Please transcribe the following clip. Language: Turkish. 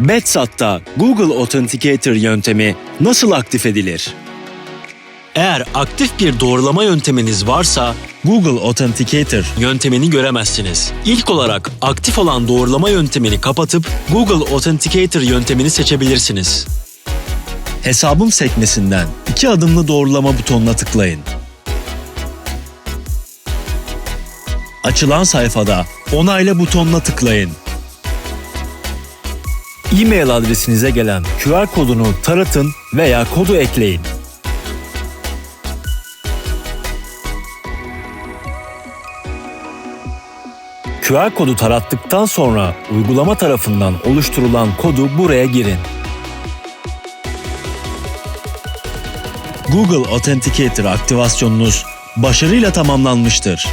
Betsat'ta Google Authenticator yöntemi nasıl aktif edilir? Eğer aktif bir doğrulama yönteminiz varsa Google Authenticator yöntemini göremezsiniz. İlk olarak aktif olan doğrulama yöntemini kapatıp Google Authenticator yöntemini seçebilirsiniz. hesabım sekmesinden iki adımlı doğrulama butonuna tıklayın. Açılan sayfada onayla butonuna tıklayın. E-mail adresinize gelen QR kodunu taratın veya kodu ekleyin. QR kodu tarattıktan sonra uygulama tarafından oluşturulan kodu buraya girin. Google Authenticator aktivasyonunuz başarıyla tamamlanmıştır.